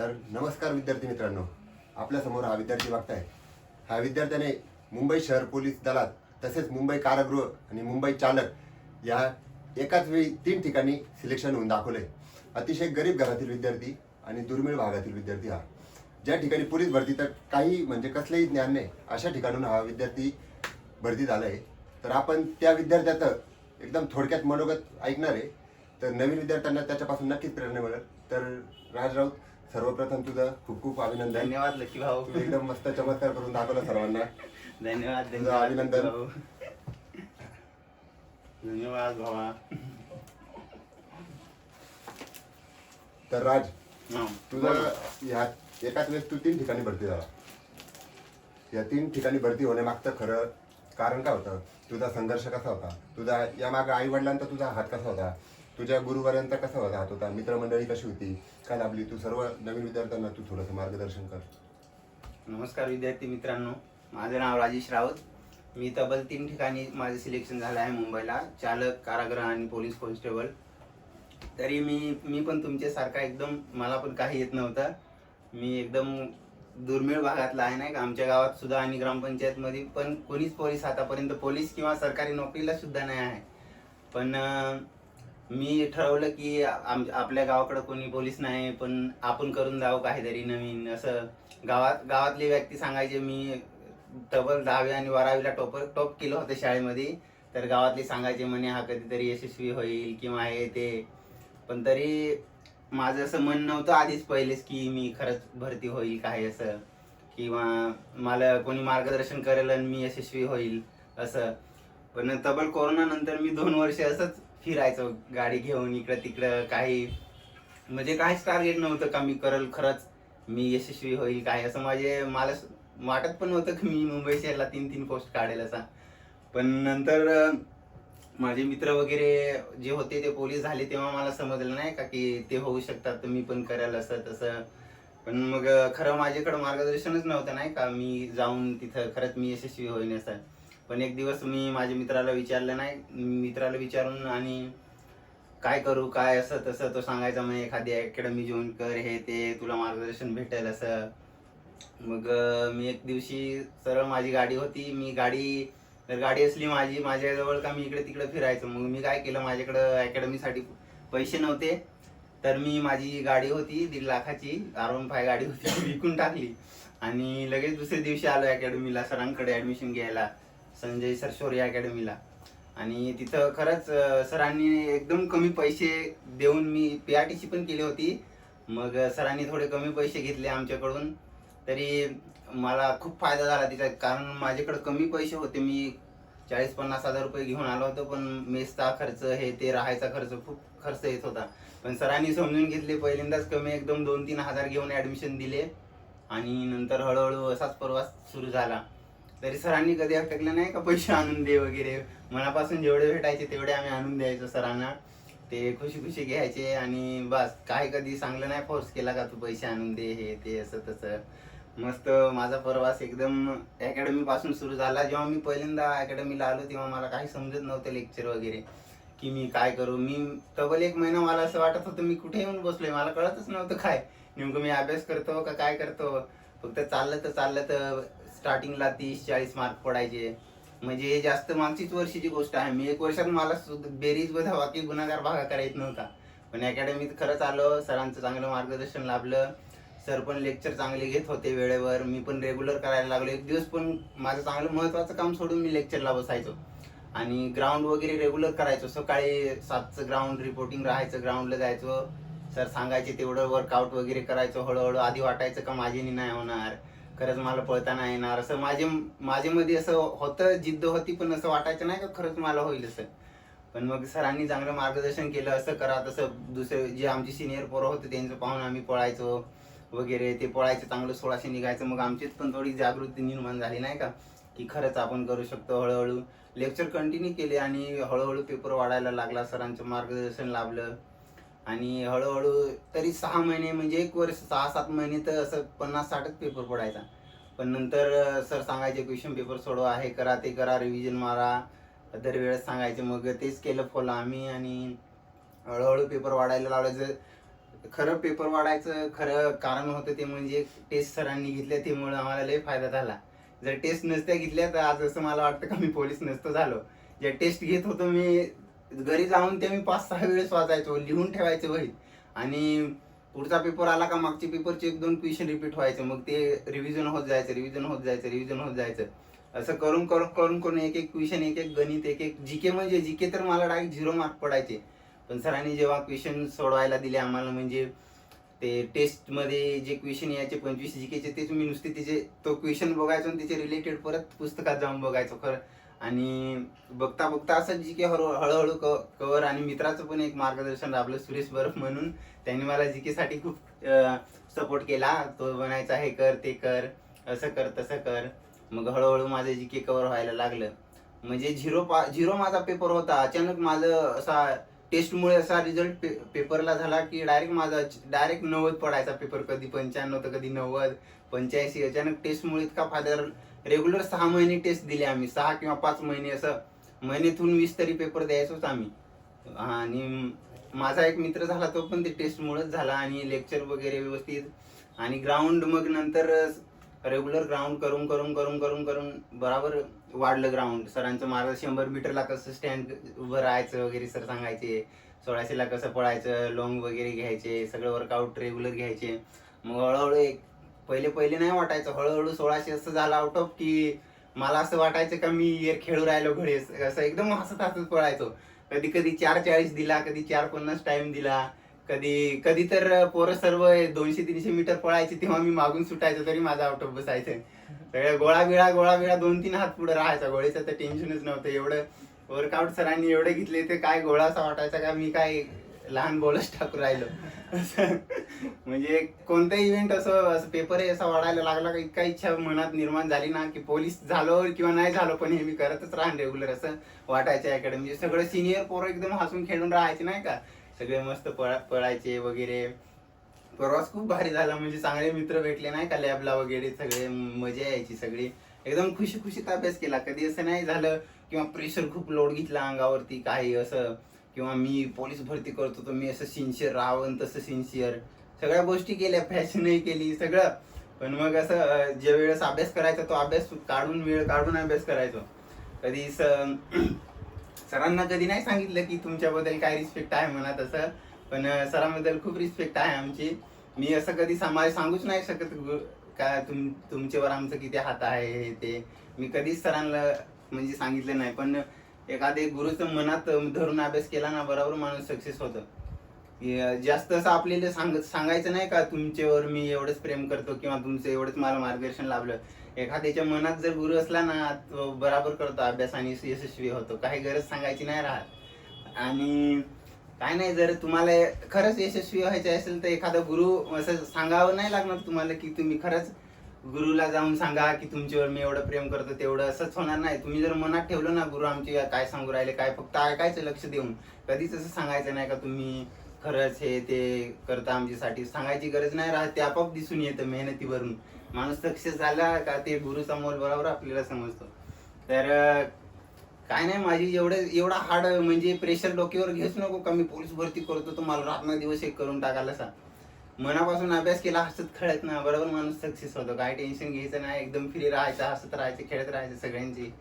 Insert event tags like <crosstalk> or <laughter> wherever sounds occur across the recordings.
तर नमस्कार विद्यार्थी मित्रांनो. आपल्यासमोर हा विद्यार्थी वागताय. हा विद्यार्थ्याने मुंबई शहर पोलीस दलात तसेच मुंबई कारागृह आणि मुंबई चालक या एकाच वेळी तीन ठिकाणी सिलेक्शन होऊन दाखवले अतिशय गरीब घरातील विद्यार्थी आणि दुर्मिळ भागातील विद्यार्थी हा. ज्या ठिकाणी पोलीस भरती तर काही म्हणजे कसलेही ज्ञान नाही अशा ठिकाणून हा विद्यार्थी भरती झाला आहे तर आपण त्या विद्यार्थ्याचं एकदम थोडक्यात मनोगत ऐकणार आहे. तर नवीन विद्यार्थ्यांना त्याच्यापासून नक्कीच प्रेरणा मिळेल. तर राज राऊत सर्वप्रथम तुझं खूप खूप अभिनंदन. धन्यवाद लकी भाऊ. तू एकदम मस्त चमत्कार करून दाखवला सर्वांना. धन्यवाद तुझं धन्यवाद अभिनंदन. भाऊ. धन्यवाद भावा. तर राज हा, तुझं ह्या एकाच वेळेस तू तीन ठिकाणी भरती झाला. या तीन ठिकाणी भरती होण्यामागचं खरं कारण काय होतं? तुझा संघर्ष कसा होता? तुझा या मागे आई वडिलांचा तुझा हात कसा होता? तुझ्या गुरुवारांचा कसा होता? हात होता? मित्रमंडळी कशी होती? काय लाभली तू सर्व नवीन विद्यार्थ्यांना तू थोडंसं मार्गदर्शन कर. नमस्कार विद्यार्थी मित्रांनो माझं नाव राजेश राऊत. मी तब्बल तीन ठिकाणी माझं सिलेक्शन झालं आहे मुंबईला चालक कारागृह आणि पोलीस कॉन्स्टेबल तरी मी मी पण तुमच्यासारखा एकदम मला पण काही येत नव्हतं. मी एकदम दुर्मिळ भागातला आहे नाही का? आमच्या गावात सुद्धा आणि ग्रामपंचायतमध्ये पण कोणीच पोलीस आतापर्यंत पोलीस किंवा सरकारी नोकरीला सुद्धा नाही आहे. पण मी ठरवलं की आम आपल्या गावाकडं कोणी पोलीस नाही पण आपण करून जाऊ काहीतरी नवीन असं गावात गावातले व्यक्ती सांगायचे मी डबल दहावी आणि बारावीला टॉप टॉप केलं होतं शाळेमध्ये तर गावातले सांगायचे म्हणे हा कधीतरी यशस्वी होईल किंवा हे ते. पण तरी माझं असं मन नव्हतं आधीच पहिलेच की मी खरंच भरती होईल काय असं किंवा मला कोणी मार्गदर्शन करेल आणि मी यशस्वी होईल असं. पण तब्बल कोरोना नंतर मी दोन वर्ष असंच फिरायचो गाडी घेऊन इकडं तिकडं काही म्हणजे काहीच टार्गेट नव्हतं का मी करल खरंच मी यशस्वी होईल काय? असं माझे मला वाटत पण नव्हतं की मी मुंबई शहरला तीन तीन पोस्ट काढेल असा. पण नंतर माझे मित्र वगैरे जे होते ते पोलीस झाले तेव्हा मला समजलं नाही का की ते होऊ शकतात तर मी पण करेल असं तसं. पण मग खरं माझ्याकडं मार्गदर्शनच नव्हतं नाही का मी जाऊन तिथं खरंच मी यशस्वी होईन असं. पण एक दिवस मी माझ्या मित्राला विचारलं नाही. मित्राला विचारून आणि काय करू काय असं तसं तो सांगायचा मग एखादी अकॅडमी जॉईन कर हे ते तुला मार्गदर्शन भेटेल असं. मग मी एक दिवशी सरळ माझी गाडी होती. मी गाडी तर गाडी असली माझी माझ्याजवळ का मी इकडे तिकडे फिरायचो? मग मी काय केलं माझ्याकडं अकॅडमीसाठी पैसे नव्हते. तर मी माझी गाडी होती दीड लाखाची आर वन फाय गाडी होती <laughs> विकून टाकली. आणि लगेच दुसऱ्या दिवशी आलो अकॅडमीला सरांकडे ऍडमिशन घ्यायला. संजय सरशोरी अकॅडमीला. आणि तिथं खरंच सरांनी एकदम कमी पैसे देऊन मी पी आर टीची पण केली होती. मग सरांनी थोडे कमी पैसे घेतले आमच्याकडून. तरी मला खूप फायदा झाला तिचा कारण माझ्याकडे कमी पैसे होते. मी चाळीस पन्नास हजार रुपये घेऊन आलो होतो पण मेसचा खर्च हे ते राहायचा खर्च खूप खर्च येत होता. पण सरांनी समजून घेतले पहिल्यांदाच कमी एकदम दोन तीन हजार घेऊन ॲडमिशन दिले. आणि नंतर हळूहळू असाच प्रवास सुरू झाला. तरी सरांनी कधी अटकलं नाही का पैसे आणून दे वगैरे? मनापासून जेवढे भेटायचे तेवढे आम्ही आणून द्यायचो सरांना. ते खुशी खुशी घ्यायचे आणि बस काही कधी चांगलं नाही फोर्स केला का तू पैसे आणून दे हे ते असं तसं. मस्त माझा प्रवास एकदम अकॅडमी पासून सुरू झाला. जेव्हा मी पहिल्यांदा अकॅडमीला आलो तेव्हा मला काही समजत नव्हतं लेक्चर वगैरे की मी काय करू. मी तब्बल एक महिना मला असं वाटत होतं मी कुठे येऊन बसलोय? मला कळतच नव्हतं काय. नेमकं मी अभ्यास करतो का काय करतो? फक्त चाललं तर चाललं तर स्टार्टिंगला तीस चाळीस मार्क पडायचे. म्हणजे हे जास्त मागचीच वर्षीची गोष्ट आहे. मी एक वर्षात मला सुद्धा बेरीज बधा बाकी गुन्हागार भागाकार येत नव्हता. पण अकॅडमीत खरंच आलो सरांचं चांगलं मार्गदर्शन लाभलं. सर पण लेक्चर चांगले घेत होते वेळेवर. मी पण रेग्युलर करायला लागलो. एक दिवस पण माझं चांगलं महत्त्वाचं काम सोडून मी लेक्चरला बसायचो. आणि ग्राउंड वगैरे रेग्युलर करायचो. सकाळी सातचं ग्राउंड रिपोर्टिंग राहायचं ग्राउंडला जायचो. सर सांगायचे तेवढं वर्कआउट वगैरे करायचो. हळूहळू आधी वाटायचं का माझ्यानी नाही होणार. खरंच मला पळताना येणार असं माझे माझ्यामध्ये असं होतं जिद्द होती पण असं वाटायचं नाही का खरंच मला होईल असं. पण मग सरांनी चांगलं मार्गदर्शन केलं असं करा तसं दुसरे जे आमचे सिनियर पोरं होते त्यांचं पाहून आम्ही पळायचो वगैरे ते पळायचं चांगलं सोळाशे निघायचं. मग आमचीच पण थोडी जागृती निर्माण झाली नाही का? की खरंच आपण करू शकतो हळूहळू. लेक्चर कंटिन्यू केले आणि हळूहळू पेपर वाढायला लागला सरांचं मार्गदर्शन लाभलं. आणि हळूहळू तरी सहा महिने म्हणजे एक वर्ष सहा सात महिने तर असं पन्नास साठच पेपर पडायचा. पण नंतर सर सांगायचे क्वेश्चन पेपर सोडवा हे करा ते करा रिव्हिजन मारा. दरवेळेस सांगायचे मग तेच केलं फॉलो आम्ही आणि हळूहळू पेपर वाढायला लावायचं. खरं पेपर वाढायचं खरं कारण होतं ते म्हणजे टेस्ट सरांनी घेतल्या त्यामुळे आम्हाला लय फायदा झाला. जर टेस्ट नसत्या घेतल्या तर आज असं मला वाटतं का मी पोलीस नसतो झालो. ज्या टेस्ट घेत होतो मी घरी जाऊन ते मी पाच सहा वेळेस वाचायचो लिहून ठेवायचे वहीत आणि पुढचा पेपर आला का मागचे पेपरचे एक दोन क्वेश्चन रिपीट व्हायचे. मग ते रिव्हिजन होत जायचं रिव्हिजन होत जायचं रिव्हिजन होत जायचं. असं करून करून करून करून एक एक क्वेश्चन एक एक गणित एक एक जीके म्हणजे जीके तर मला डायरेक्ट झिरो मार्क पडायचे. पण सरांनी जेव्हा क्वेश्चन सोडवायला दिले आम्हाला म्हणजे ते टेस्टमध्ये जे क्वेश्चन यायचे पंचवीस जीकेचे ते तुम्ही नुसते तिचे तो क्वेश्चन बघायचो आणि त्याचे रिलेटेड परत पुस्तकात जाऊन बघायचो. खरं आणि बघता बघता असं जी के हळूहळू कवर आणि मित्राचं पण एक मार्गदर्शन लाभलं सुरेश बर्फ म्हणून. त्यांनी मला जी केसाठी खूप सपोर्ट केला. तो बनायचा हे कर ते कर. असं कर तसं कर. मग हळूहळू माझं जी के कवर व्हायला लागलं. म्हणजे झिरो पा झिरो माझा पेपर होता. अचानक माझं असा टेस्टमुळे असा रिझल्ट पे पेपरला झाला की डायरेक्ट माझा डायरेक्ट नव्वद पडायचा पेपर कधी पंच्याण्णव तर कधी नव्वद. पंच्याऐंशी. अचानक टेस्टमुळे इतका फायदा रेग्युलर सहा महिने टेस्ट दिले आम्ही. सहा किंवा पाच महिने असं महिन्यातून वीस तरी पेपर द्यायचोच आम्ही. आणि माझा एक मित्र झाला तो पण ते टेस्टमुळेच झाला आणि लेक्चर वगैरे व्यवस्थित. आणि ग्राउंड मग नंतर रेग्युलर ग्राउंड करून करून करून करून करून बराबर वाढलं ग्राउंड सरांचं माझं शंभर मीटरला कसं स्टँड उभं राहायचं वगैरे सर सांगायचे. सोळाशेला कसं पळायचं लॉंग वगैरे घ्यायचे सगळं वर्कआउट रेग्युलर घ्यायचे. मग हळूहळू एक पहिले पहिले नाही वाटायचं. हळूहळू सोळाशे असं झालं आउट ऑफ की मला असं वाटायचं का मी खेळू राहिलो घडी असं एकदम हसत हसत पळायचो. कधी कधी चार चाळीस दिला कधी चार पन्नास टाइम दिला. कधी कधी तर पोरं सर्व दोनशे तीनशे मीटर पळायचे तेव्हा मी मागून सुटायचो तरी माझा आउट ऑफ बसायचं. सगळ्या गोळा बिळा गोळा बिळा दोन तीन हात पुढे राहायचा. गोळीचं तर टेन्शनच नव्हतं. एवढं वर्कआउट सरांनी एवढे घेतले ते काय गोळा असा वाटायचा का मी काय लहान बॉलच टाकू राहिलो. असं <laughs> म्हणजे कोणता इव्हेंट असं असं पेपर असा वाढायला लागला का इतका इच्छा मनात निर्माण झाली ना की पोलीस झालो किंवा नाही झालो पण हे मी करतच राहण रेग्युलर असं वाटायचं अकॅडमी म्हणजे सगळं सिनियर पोरं एकदम हसून खेळून राहायचे नाही का? सगळे मस्त पळा पळायचे वगैरे. प्रवास खूप भारी झाला म्हणजे चांगले मित्र भेटले नाही का लॅबला वगैरे सगळे मजा यायची सगळी. एकदम खुशी खुशीत अभ्यास केला. कधी असं नाही झालं किंवा प्रेशर खूप लोड घेतला अंगावरती काही असं. किंवा मी पोलीस भरती करतो तर मी असं सिन्सिअर राहावं तसं सिन्सिअर सगळ्या गोष्टी केल्या फॅशनही केली सगळं. पण मग असं ज्या वेळेस अभ्यास करायचा तो अभ्यास काढून वेळ काढून अभ्यास करायचो. कधी स- सरांना कधी नाही सांगितलं की तुमच्याबद्दल काय रिस्पेक्ट आहे म्हणा तसं. पण सरांबद्दल खूप रिस्पेक्ट आहे आमची. मी असं कधी समाज सांगूच नाही शकत का तुम तुमच्यावर आमचं किती हात आहे हे ते. मी कधीच सरांना म्हणजे सांगितलं नाही. पण एखादे गुरुचं मनात धरून अभ्यास केला ना बरोबर माणूस सक्सेस होतं. जास्त असं आपल्याला सांग सांगायचं नाही का तुमच्यावर मी एवढंच प्रेम करतो किंवा तुमचं एवढंच मला मार्गदर्शन लाभलं. एखाद्याच्या मनात जर गुरु असला ना तो बराबर करतो अभ्यास आणि यशस्वी होतो. काही गरज सांगायची नाही राहत. आणि काय नाही जर तुम्हाला खरंच यशस्वी व्हायचे असेल तर एखादा गुरु असं सांगावं नाही लागणार तुम्हाला की तुम्ही खरंच गुरुला जाऊन सांगा की तुमच्यावर मी एवढं प्रेम करतो तेवढं असंच होणार नाही. तुम्ही जर मनात ठेवलं ना गुरु आमचे काय सांगू राहिले काय फक्त ऐकायचं लक्ष देऊन. कधीच असं सांगायचं नाही का तुम्ही खरंच हे ते करता आमच्यासाठी. सांगायची गरज नाही राहत ते आपोआप दिसून येतं मेहनतीवरून. माणूस सक्सेस झाला का ते गुरु समोर बरोबर आपल्याला समजतो. तर काय नाही माझी एवढं एवढा हार्ड म्हणजे प्रेशर डोक्यावर घेच नको. का मी पोलीस भरती करतो तुम्हाला मला रात्र दिवस एक करून टाकायला सांग. मनापासून अभ्यास केला हसत खेळत ना बरोबर माणूस सक्सेस होतो. काय टेन्शन घ्यायचं नाही. एकदम फ्री राहायचं हसत राहायचं खेळत राहायचं सगळ्यांची.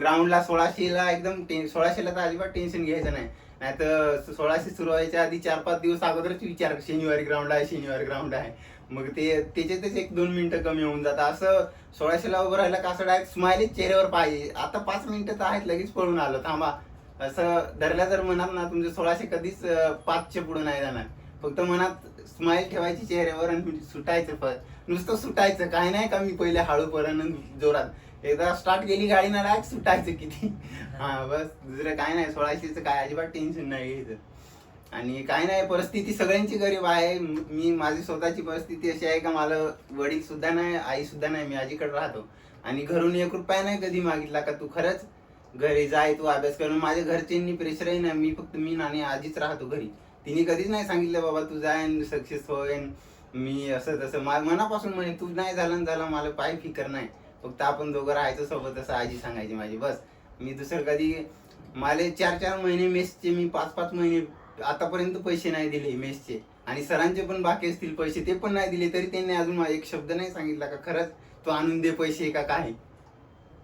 ग्राउंडला सोळाशेला एकदम टे- सोळाशेला तर अजिबात टेन्शन घ्यायचं नाही. नाही तर सोळाशे सुरू व्हायच्या आधी चार पाच दिवस अगोदरच विचार शनिवारी ग्राउंड आहे शनिवारी ग्राउंड आहे. मग ते त्याच्यातच एक दोन मिनिटं कमी होऊन जातात असं सोळाशेला उभं राहिलं का असं डायरेक्ट स्माइली चेहऱ्यावर पाहिजे आता पाच मिनिटं तर आहेत लगेच पळून आलं. थांबा. असं धरल्या जर मनात ना तुमचे सोळाशे कधीच पाचशे पुढं पुढे नाही जाणार. फक्त मनात स्माईल ठेवायची चेहऱ्यावर आणि म्हणजे सुटायचं प- नुसतं सुटायचं काय नाही का मी पहिले हळू पर्यंत जोरात. एकदा स्टार्ट केली गाडी ना सुटायचं किती. हा बस. दुसरं काय नाही सोळाशेचं काय अजिबात टेन्शन नाही घ्यायचं आणि काय नाही परिस्थिती सगळ्यांची गरीब आहे. मी माझी स्वतःची परिस्थिती अशी आहे का मला वडील सुद्धा नाही आई सुद्धा नाही मी आजीकडे राहतो. आणि घरून एक रुपया नाही कधी मागितला का तू खरंच? घरी जाय तू अभ्यास करून माझ्या घरच्यांनी प्रेशरही नाही मी फक्त मी आणि आजीच राहतो घरी. तिने कधीच नाही सांगितलं बाबा तू जाय सक्सेस होईन मी असं तसं. मा- मनापासून म्हणे तू नाही झालं झालं मला पाय फिकर नाही. फक्त आपण दोघं राहायचो सोबत असं आजी सांगायची माझी बस. मी दुसरं कधी मला चार चार महिने मेसचे मी पाच पाच महिने आतापर्यंत पैसे नाही दिले मेसचे. आणि सरांचे पण बाकी असतील पैसे ते पण नाही दिले तरी त्यांनी अजून एक शब्द नाही सांगितला का खरंच तू आणून दे पैसे का काय?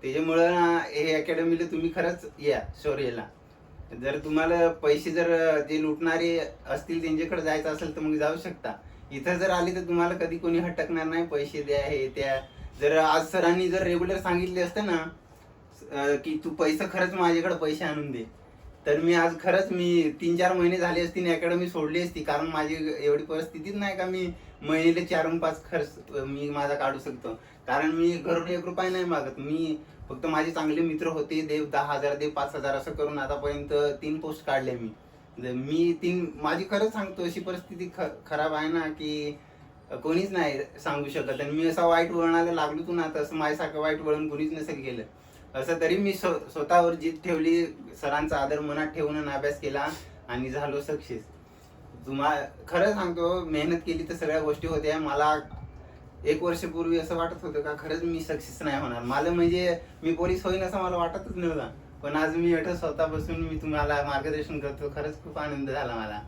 त्याच्यामुळं ना हे अकॅडमीला तुम्ही खरंच या शौर्यला जर तुम्हाला पैसे जर जे लुटणारे असतील त्यांच्याकडे जायचं असेल तर मग जाऊ शकता. इथं जर आले तर तुम्हाला कधी कोणी हटकणार नाही पैसे द्या हे त्या जर आज सरांनी जर रेग्युलर सांगितले असते ना की तू पैसे खरंच माझ्याकडे पैसे आणून दे. तर मी आज खरंच मी तीन चार महिने झाले असती अकॅडमी सोडली असती. कारण माझी एवढी परिस्थितीच नाही का मी महिन्याला चारून पाच खर्च मी माझा काढू शकतो. कारण मी घरून एक रुपया नाही मागत. मी फक्त माझे चांगले मित्र होते देव दहा हजार दे पाच हजार असं करून आतापर्यंत तीन पोस्ट काढले मी. म्हणजे मी तीन माझी खरंच सांगतो अशी परिस्थिती ख- खराब आहे ना की कोणीच नाही सांगू शकत. आणि मी असा वाईट वळणाला लागलो तू ना तसं माझ्यासारखं वाईट वळण कोणीच नसेल गेलं असं तरी मी स्व- स्वतःवर जीत ठेवली सरांचा आदर मनात ठेवून आणि अभ्यास केला आणि झालो सक्सेस. तुम्हा खरं सांगतो मेहनत केली तर सगळ्या गोष्टी होत्या. मला एक वर्षपूर्वी असं वाटत होतं का खरंच मी सक्सेस नाही होणार. मला म्हणजे मी पोलीस होईन असं मला वाटतच नव्हतं. पण आज मी एवढं स्वतः बसून मी तुम्हाला मार्गदर्शन करतो. खरंच खूप आनंद झाला मला.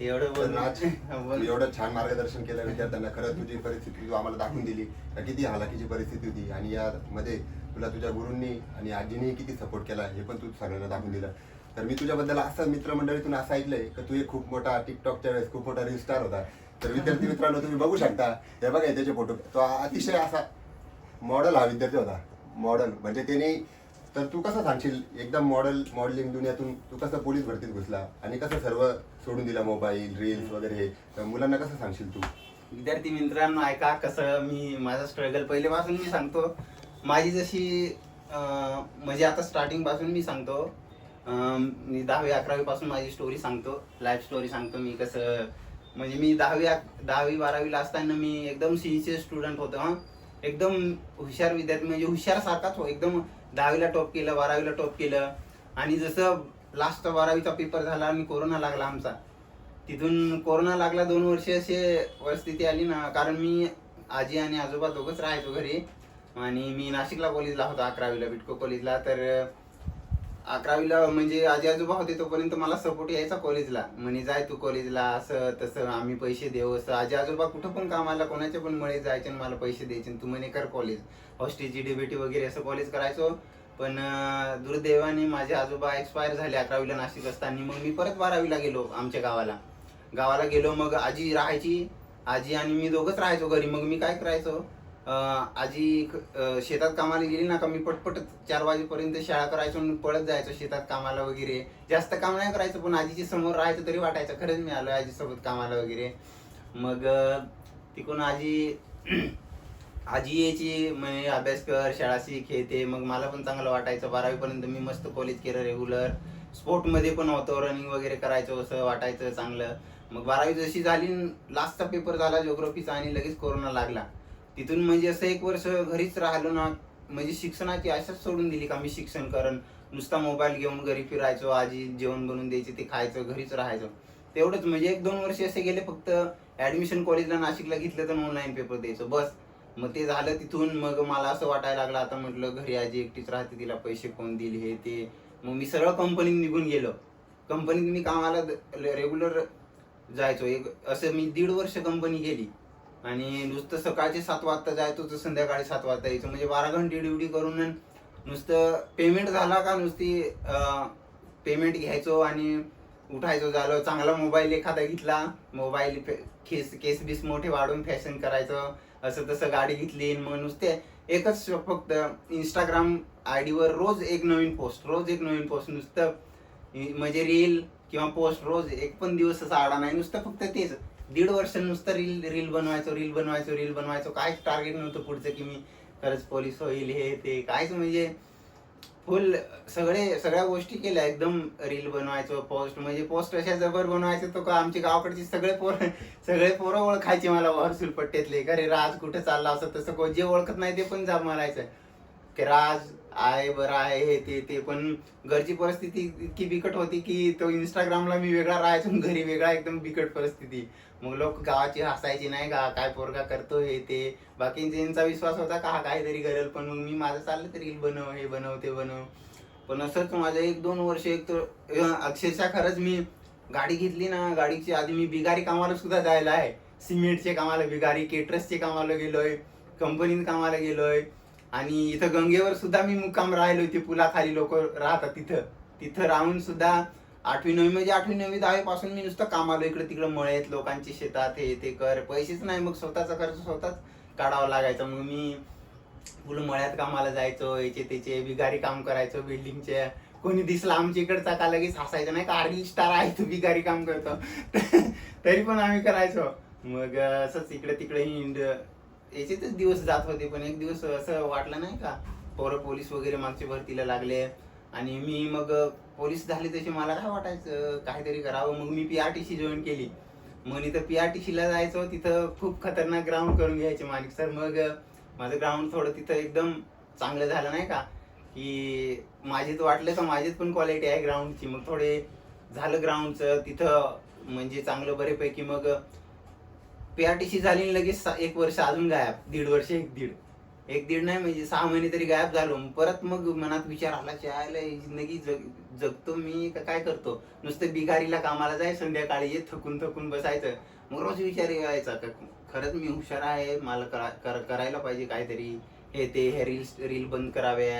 एवढं एवढं छान मार्गदर्शन केलं विद्यार्थ्यांना खरं तुझी परिस्थिती तू आम्हाला दाखवून दिली. किती हालाकीची परिस्थिती होती. आणि यामध्ये तुला तुझ्या गुरूंनी आणि आजीने किती सपोर्ट केला हे पण तू सगळ्यांना दाखवून दिलं. तर मी तुझ्याबद्दल असं मित्रमंडळीतून असं ऐकलंय की तू एक खूप मोठा टिकटॉकच्या वेळेस खूप मोठा रील स्टार होता. तर विद्यार्थी मित्रांनो तुम्ही बघू शकता. हे बघा त्याचे फोटो तो अतिशय असा मॉडल हा विद्यार्थी होता. मॉडल म्हणजे त्याने तर तू कसं सांगशील? एकदम मॉडल मॉडेलिंग दुनियातून तू कसं पोलीस भरतीत घुसला? आणि कसं सर्व सोडून दिला मोबाईल रील्स वगैरे हे? तर मुलांना कसं सांगशील तू? विद्यार्थी मित्रांनो ऐका कसं मी माझा स्ट्रगल पहिलेपासून मी सांगतो. माझी जशी म्हणजे आता स्टार्टिंगपासून मी सांगतो. मी दहावी अकरावीपासून माझी स्टोरी सांगतो. लाईफ स्टोरी सांगतो मी कसं म्हणजे मी दहावी दहावी बारावीला असताना मी एकदम सिन्सिअर स्टुडंट होतो हा. एकदम हुशार विद्यार्थी म्हणजे हुशार सारखाच हो एकदम दहावीला टॉप केलं बारावीला टॉप केलं. आणि जसं लास्ट बारावीचा पेपर झाला आणि कोरोना लागला आमचा तिथून कोरोना लागला दोन वर्ष असे परिस्थिती आली ना कारण मी आजी आणि आजोबा दोघंच राहायचो घरी. आणि मी नाशिकला कॉलेजला होतो अकरावीला बिटको कॉलेजला तर अकरावीला म्हणजे आजी आजोबा होते तोपर्यंत मला सपोर्ट यायचा कॉलेजला म्हणे जाय तू कॉलेजला असं तसं आम्ही पैसे देऊ असं. आजी आजोबा कुठं पण कामाला कोणाच्या पण मुळे जायचे आणि मला पैसे द्यायचे आणि तू म्हणे कर कॉलेज हॉस्टेलची डिबेटी वगैरे असं कॉलेज करायचो. पण दुर्दैवाने माझे आजोबा एक्सपायर झाले अकरावीला नाशिक असताना. मग मी परत बारावीला गेलो आमच्या गावाला. गावाला गेलो मग आजी राहायची. आजी आणि मी दोघंच राहायचो घरी. मग मी काय करायचो? आजी शेतात कामाला गेली ना का मी पटपट चार वाजेपर्यंत शाळा करायचो आणि पळत जायचो शेतात कामाला वगैरे. जास्त काम नाही करायचं पण आजीची समोर राहायचं तरी वाटायचं. खरंच मी आलो आजीसोबत कामाला वगैरे. मग तिकडून आजी <clears throat> आजी यायची म्हणजे अभ्यास कर शाळा शिक हे ते. मग मला पण चांगलं वाटायचं. बारावीपर्यंत मी मस्त कॉलेज केलं रेग्युलर स्पोर्टमध्ये पण होतो रनिंग वगैरे करायचं असं वाटायचं चांगलं. मग बारावी जशी झाली लास्टचा पेपर झाला जिओग्राफीचा आणि लगेच कोरोना लागला. तिथून म्हणजे असं एक वर्ष घरीच राहिलो ना म्हणजे शिक्षणाची आशाच सोडून दिली का मी शिक्षण करण. नुसता मोबाईल घेऊन घरी फिरायचो आजी जेवण बनवून द्यायचे ते खायचं घरीच राहायचो. तेवढंच म्हणजे एक दोन वर्ष असे गेले फक्त ऍडमिशन कॉलेजला नाशिकला घेतलं तर ऑनलाईन पेपर द्यायचो बस. मग ते झालं तिथून मग मला असं वाटायला लागलं आता म्हटलं घरी आजी एकटीच राहते तिला पैसे कोण दिले हे ते. मग मी सरळ कंपनीत निघून गेलो. कंपनीत मी कामाला रेग्युलर जायचो एक असं मी दीड वर्ष कंपनी गेली. आणि नुसतं सकाळचे सात वाजता जायचो तर संध्याकाळी सात वाजता यायचो. म्हणजे बारा घंटे ड्युटी करून नुसतं पेमेंट झाला का नुसती पेमेंट घ्यायचो आणि उठायचो झालं चांगला मोबाईल एखादा घेतला मोबाईल केस केस बीस मोठे वाढून फॅशन करायचं असं तसं गाडी घेतली मग नुसते एकच फक्त इंस्टाग्राम आय डीवर रोज एक नवीन पोस्ट रोज एक नवीन पोस्ट नुसतं म्हणजे रील किंवा पोस्ट रोज एक पण दिवस असा आडा नाही नुसतं फक्त तेच. दीड वर्ष नुसतं रील रील बनवायचो रील बनवायचो रील बनवायचो. काहीच टार्गेट नव्हतं पुढचं की मी खरंच पोलीस होईल हे ते. काहीच म्हणजे फुल सगळे सगळ्या गोष्टी केल्या. एकदम रील बनवायचो पोस्ट म्हणजे पोस्ट अशा जबर बनवायचे तो का आमच्या गावाकडचे सगळे पोर सगळे पोरं ओळखायचे मला वरसूल पट्ट्यातले. का रे राज कुठे चालला असं तसं को- जे ओळखत नाही ते पण जा मारायचं. की राज आहे बरं आहे हे ते ते. पण घरची परिस्थिती इतकी बिकट होती की तो इंस्टाग्रामला मी वेगळा राहायचो घरी वेगळा एकदम बिकट परिस्थिती. मग लोक गावाची हसायची नाही का काय पोरगा करतो हे ते. बाकींचा विश्वास होता का हा काहीतरी करेल पण मग मी माझं चाललं तरी बनव हे बनव ते बनव. पण असंच माझं एक दोन वर्ष एक तर अक्षरशः खरंच मी गाडी घेतली ना गाडीची आधी मी बिगारी कामाला सुद्धा जायला आहे. सिमेंटचे कामाला बिगारी केटरसचे कामाला गेलोय कंपनीत कामाला गेलोय. आणि इथं गंगेवर सुद्धा मी मुक्काम राहिलो इथे पुलाखाली लोक राहतात तिथं. तिथं राहून सुद्धा आठवी नववी म्हणजे आठवी नववी दहावीपासून मी नुसतं कामालो इकडे तिकडे मळेत लोकांची शेतात हे ते कर. पैसेच नाही मग स्वतःचा खर्च स्वतःच काढावा लागायचा. मग मी फुल मळ्यात कामाला जायचो याचे त्याचे बिगारी काम करायचो बिल्डिंगचे. कोणी दिसला आमच्या इकडचा का लगेच हसायचं नाही का रील स्टार आहे तू बिगारी काम करतो. <laughs> तरी पण आम्ही करायचो. मग असंच इकडे तिकडे हिंड. याच्यातच दिवस जात होते पण एक दिवस असं वाटलं नाही का पोरं पोलीस वगैरे मागच्या भरतीला लागले. आणि मी मग पोलीस झाले तसे मला काय वाटायचं? काहीतरी करावं. मग मी P R T C join केली. मग इथं पी आर टी सीला जायचो. तिथं खूप खतरनाक ग्राउंड करून घ्यायचे माणिक सर मग माझं ग्राउंड थोडं तिथं एकदम चांगलं झालं नाही का? की माझीच वाटलं का माझीच पण क्वालिटी आहे ग्राउंडची मग थोडे झालं ग्राउंडचं तिथं म्हणजे चांगलं बरेपैकी मग पी आर टी सी झाली आणि लगेच एक वर्ष अजून गायब. दीड वर्ष एक दीड. एक दीड नाही म्हणजे सहा महिने तरी गायब झालो. परत मग मनात विचार आला चायला जिंदगी जग जगतो मी का काय करतो? नुसतं बिगारीला कामाला जाय संध्याकाळी ये थकून थकून बसायचं. मग रोज विचार यायचा का खरंच मी हुशार आहे मला करा कर- करायला पाहिजे काहीतरी. हे ते हे रील्स रील बंद करावे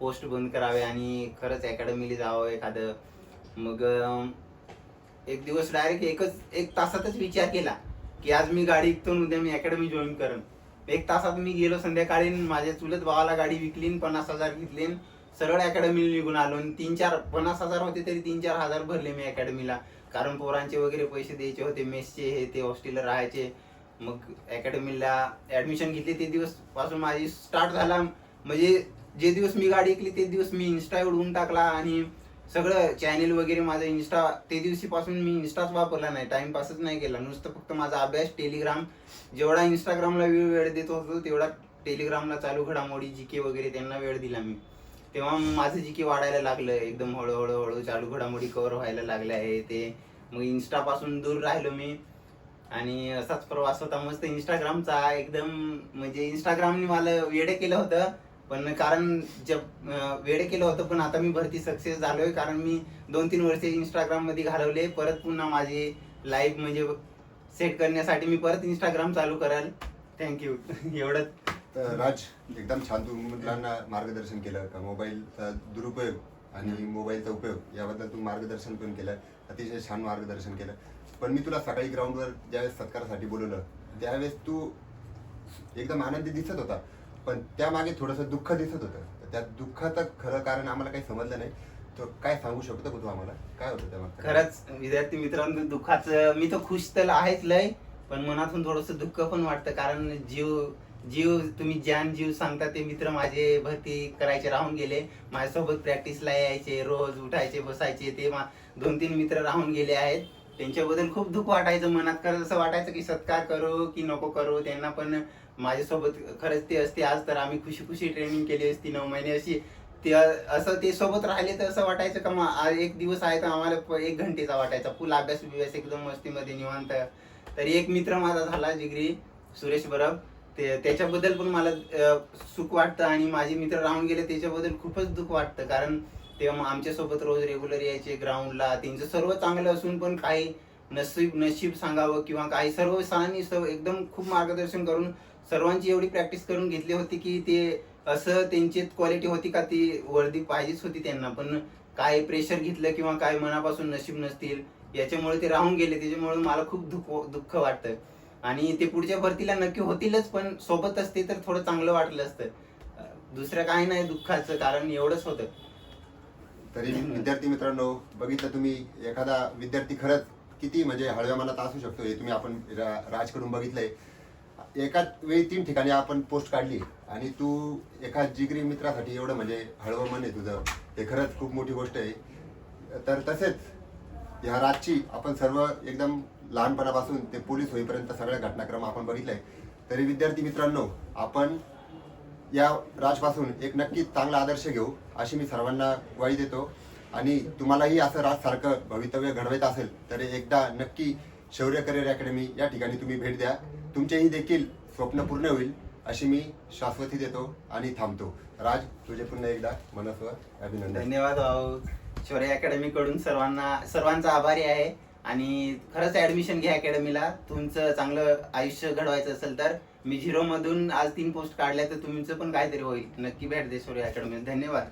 पोस्ट बंद करावे आणि खरंच अकॅडमीला जावं एखादं. मग एक दिवस डायरेक्ट एकच एक तासातच विचार केला की आज मी गाडी विकतो उद्या मी अकॅडमी जॉईन करेन. एक तासात मी गेलो संध्याकाळी माझ्या चुलत भावाला गाडी विकली आणि पन्नास हजार घेतलीन. आणि सरळ अकॅडमीला निघून आलो आणि तीन चार पन्नास हजार होते तरी तीन चार हजार भरले मी अकॅडमीला कारण पोरांचे वगैरे पैसे द्यायचे होते मेसचे हे ते हॉस्टेलला राहायचे. मग अकॅडमीला ऍडमिशन घेतली ते दिवसपासून माझी स्टार्ट झाला. म्हणजे जे दिवस मी गाडी ऐकली ते दिवस मी इन्स्टा उडवून टाकला आणि सगळं चॅनेल वगैरे माझं इन्स्टा ते दिवशीपासून मी इन्स्टाच वापरला नाही. टाइमपासच नाही केला. नुसतं फक्त माझा अभ्यास टेलिग्राम जेवढा इंस्टाग्रामला वेळ वेळ देत होतो तेवढा टेलिग्रामला चालू घडामोडी जी के वगैरे त्यांना वेळ दिला मी. तेव्हा माझं जी के वाढायला लागलं. एकदम हळूहळू हळू चालू घडामोडी कव्हर व्हायला लागले आहे ते. मग इन्स्टापासून दूर राहिलो मी. आणि असाच प्रवास होता. मस्त इंस्टाग्रामचा एकदम म्हणजे इंस्टाग्रामने मला वेडे केलं होतं. पण कारण जब वेळ केलं होतं पण आता मी भरती सक्सेस झालोय. कारण मी दोन तीन वर्ष इंस्टाग्राममध्ये घालवले. परत पुन्हा माझी लाईफ म्हणजे सेट करण्यासाठी मी परत इंस्टाग्राम चालू कराल. थँक्यू <laughs> एवढंच. तर राज एकदम छान तू मुलांना मार्गदर्शन केलं. का मोबाईलचा दुरुपयोग आणि मोबाईलचा उपयोग याबद्दल तू मार्गदर्शन पण केलं. अतिशय छान मार्गदर्शन केलं. पण मी तुला सकाळी ग्राउंडवर ज्यावेळेस सत्कारासाठी बोलवलं त्यावेळेस तू एकदम आनंदी दिसत होता. पण त्यामागे थोडंसं दुःख दिसत होतं. त्या दुःखाचं खरं कारण आम्हाला काही समजलं नाही. तर काय सांगू शकतो तू आम्हाला? काय होतं त्यामागचं? खरंच विद्यार्थी मित्रांनो दुःखाचं मी तर खुश तर आहेच लय पण मनातून थोडंसं दुःख पण वाटतं. कारण जीव जीव तुम्ही ज्ञान जीव सांगता ते मित्र माझे भरती करायचे राहून गेले. माझ्यासोबत प्रॅक्टिसला यायचे रोज उठायचे बसायचे ते मा- दोन तीन मित्र राहून गेले आहेत. त्यांच्याबद्दल खूप दुःख वाटायचं मनात कारण असं वाटायचं की सत्कार करू की नको करू त्यांना पण माझ्यासोबत खरंच ते असते. आज तर आम्ही खुशी खुशी ट्रेनिंग केली असती नऊ महिने अशी. ते असं ते सोबत राहिले तर असं वाटायचं का मग आज एक दिवस आहे तर आम्हाला प- एक घंटेचा वाटायचा. फुल अभ्यास बिभ्यास एकदम मस्तीमध्ये निवांत. तरी एक मित्र माझा झाला जिगरी सुरेश बरब ते त्याच्याबद्दल पण मला सुख वाटतं आणि माझे मित्र राहून गेले त्याच्याबद्दल खूपच दुःख वाटतं. कारण तेव्हा मग आमच्यासोबत रोज रेग्युलर यायचे ग्राउंडला त्यांचं सर्व चांगलं असून पण काही नसीब नशीब सांगावं किंवा काही सर्व सहानी सर्व एकदम खूप मार्गदर्शन करून सर्वांची एवढी प्रॅक्टिस करून घेतली होती की ते असं त्यांची क्वालिटी होती का ती वर्दी पाहिजेच होती त्यांना. पण काय प्रेशर घेतलं किंवा काय मनापासून नशीब नसतील याच्यामुळे ते राहून गेले. त्याच्यामुळे मला खूप दुःख दुःख वाटतं. आणि ते पुढच्या भरतीला नक्की होतीलच पण सोबत असते तर थोडं चांगलं वाटलं असतं. दुसरं काही नाही दुःखाचं कारण एवढंच होतं. तरी विद्यार्थी मित्रांनो बघितलं तुम्ही एखादा विद्यार्थी खरंच किती म्हणजे हळव्या मनात असू शकतो हे तुम्ही आपण रा- राजकडून बघितलंय. एकाच वेळी तीन ठिकाणी आपण पोस्ट काढली आणि तू एका जिगरी मित्रासाठी एवढं म्हणजे हळवं मन आहे तुझं. हे खरंच खूप मोठी गोष्ट आहे. तर तसेच ह्या राजची आपण सर्व एकदम लहानपणापासून ते पोलीस होईपर्यंत सगळ्या घटनाक्रम आपण बघितलाय. तरी विद्यार्थी मित्रांनो आपण या राजपासून एक नक्की चांगला आदर्श घेऊ अशी मी सर्वांना ग्वाही देतो. आणि तुम्हालाही असं राजसारखं भवितव्य घडवायचं असेल तर एकदा नक्की शौर्य करिअर अकॅडमी या ठिकाणी तुम्ही भेट द्या. तुमचेही देखील स्वप्न पूर्ण होईल अशी मी शाश्वती देतो आणि थांबतो. राज तुझे पुन्हा एकदा मनस्व अभिनंदन. धन्यवाद भाऊ. शौर्य अकॅडमी कडून सर्वांना सर्वांचा आभारी आहे. आणि खरंच ऍडमिशन घ्या अकॅडमीला. तुमचं चांगलं आयुष्य घडवायचं असेल तर. मी झिरो मधून आज तीन पोस्ट काढल्या तर तुमचं पण काहीतरी होईल. नक्की भेट दे सूर्य अकॅडमी धन्यवाद.